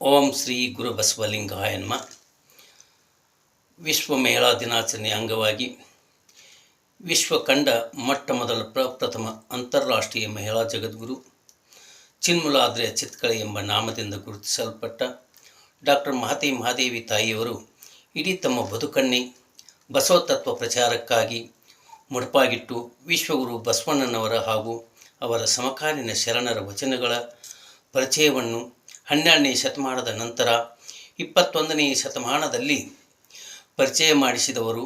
ಓಂ ಶ್ರೀ ಗುರು ಬಸವಲಿಂಗಾಯ ಹಾಯನ್ಮ ವಿಶ್ವ ಮಹಿಳಾ ದಿನಾಚರಣೆ ಅಂಗವಾಗಿ ವಿಶ್ವ ಕಂಡ ಮೊಟ್ಟ ಮೊದಲ ಪ್ರಪ್ರಥಮ ಅಂತಾರಾಷ್ಟ್ರೀಯ ಮಹಿಳಾ ಜಗದ್ಗುರು ಚಿನ್ಮುಲಾದ್ರಿಯ ಚಿತ್ಕಳೆ ಎಂಬ ನಾಮದಿಂದ ಗುರುತಿಸಲ್ಪಟ್ಟ ಡಾಕ್ಟರ್ ಮಹತಿ ಮಹಾದೇವಿ ತಾಯಿಯವರು ಇಡೀ ತಮ್ಮ ಬದುಕನ್ನೇ ಬಸವ ತತ್ವ ಪ್ರಚಾರಕ್ಕಾಗಿ ಮುಡುಪಾಗಿಟ್ಟು ವಿಶ್ವಗುರು ಬಸವಣ್ಣನವರ ಹಾಗೂ ಅವರ ಸಮಕಾಲೀನ ಶರಣರ ವಚನಗಳ ಪರಿಚಯವನ್ನು ಹನ್ನೆರಡನೇ ಶತಮಾನದ ನಂತರ ಇಪ್ಪತ್ತೊಂದನೇ ಶತಮಾನದಲ್ಲಿ ಪರಿಚಯ ಮಾಡಿಸಿದವರು,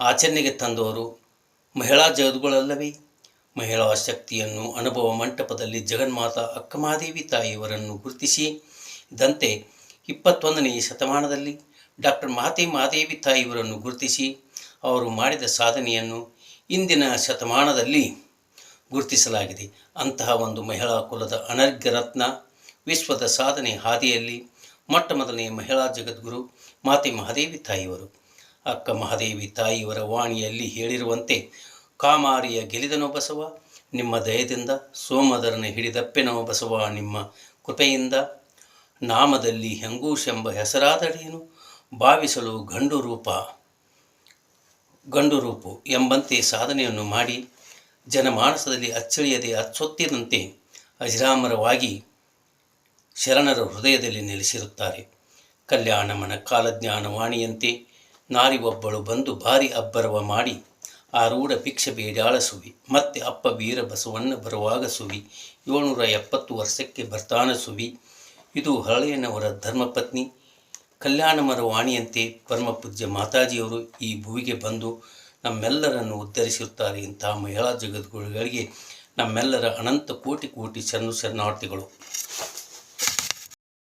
ಆಚರಣೆಗೆ ತಂದವರು ಮಹಿಳಾ ಜಗದ್ಗುಳಲ್ಲವೇ? ಮಹಿಳಾ ಶಕ್ತಿಯನ್ನು ಅನುಭವ ಮಂಟಪದಲ್ಲಿ ಜಗನ್ಮಾತಾ ಅಕ್ಕಮಹಾದೇವಿ ತಾಯಿಯವರನ್ನು ಗುರುತಿಸಿ ದಂತೆ ಇಪ್ಪತ್ತೊಂದನೇ ಶತಮಾನದಲ್ಲಿ ಡಾಕ್ಟರ್ ಮಾತೆ ಮಹಾದೇವಿ ತಾಯಿಯವರನ್ನು ಗುರುತಿಸಿ, ಅವರು ಮಾಡಿದ ಸಾಧನೆಯನ್ನು ಇಂದಿನ ಶತಮಾನದಲ್ಲಿ ಗುರುತಿಸಲಾಗಿದೆ. ಅಂತಹ ಒಂದು ಮಹಿಳಾ ಕುಲದ ಅನರ್ಘ್ಯ ರತ್ನ ವಿಶ್ವದ ಸಾಧನೆ ಹಾದಿಯಲ್ಲಿ, ಮೊಟ್ಟ ಮೊದಲನೆಯ ಮಹಿಳಾ ಜಗದ್ಗುರು ಮಾತೆ ಮಹಾದೇವಿ ತಾಯಿಯವರು. ಅಕ್ಕ ಮಹಾದೇವಿ ತಾಯಿಯವರ ವಾಣಿಯಲ್ಲಿ ಹೇಳಿರುವಂತೆ, ಕಾಮಾರಿಯ ಗೆಲಿದನೋ ಬಸವ, ನಿಮ್ಮ ದಯದಿಂದ ಸೋಮದರನ ಹಿಡಿದಪ್ಪೆನೋ ಬಸವ, ನಿಮ್ಮ ಕೃಪೆಯಿಂದ ನಾಮದಲ್ಲಿ ಹೆಂಗೂಶೆಂಬ ಹೆಸರಾದಡೇನು ಭಾವಿಸಲು ಗಂಡು ರೂಪ, ಗಂಡು ರೂಪು ಎಂಬಂತೆ ಸಾಧನೆಯನ್ನು ಮಾಡಿ, ಜನಮಾನಸದಲ್ಲಿ ಅಚ್ಚಳಿಯದೆ ಅಚ್ಚೊತ್ತಿದಂತೆ ಅಜರಾಮರವಾಗಿ ಶರಣರ ಹೃದಯದಲ್ಲಿ ನೆಲೆಸಿರುತ್ತಾರೆ. ಕಲ್ಯಾಣಮನ ಕಾಲಜ್ಞಾನ ವಾಣಿಯಂತೆ ನಾರಿ ಒಬ್ಬಳು ಬಂದು ಭಾರಿ ಅಬ್ಬರವ ಮಾಡಿ ಆರೂಢ ಭಿಕ್ಷೆ ಬೇಡಾಳ ಸುವಿ ಮತ್ತೆ ಅಪ್ಪ ವೀರ ಬಸವಣ್ಣ ಬರುವಾಗ ಸುವಿ ಏಳ್ನೂರ ಎಪ್ಪತ್ತು ವರ್ಷಕ್ಕೆ ಬರ್ತಾನ ಸುವಿ ಇದು ಹಳೆಯನವರ ಧರ್ಮಪತ್ನಿ. ಕಲ್ಯಾಣಮರ ವಾಣಿಯಂತೆ ಪರಮಪೂಜ್ಯ ಮಾತಾಜಿಯವರು ಈ ಭೂವಿಗೆ ಬಂದು ನಮ್ಮೆಲ್ಲರನ್ನು ಉದ್ಧರಿಸಿರುತ್ತಾರೆ ಇಂತಹ ಮಹಿಳಾ ಜಗದ್ಗುರುಗಳಿಗೆ. ನಮ್ಮೆಲ್ಲರ ಅನಂತ ಕೋಟಿ ಕೋಟಿ ಶರಣು ಶರಣಾರ್ಥಿಗಳು.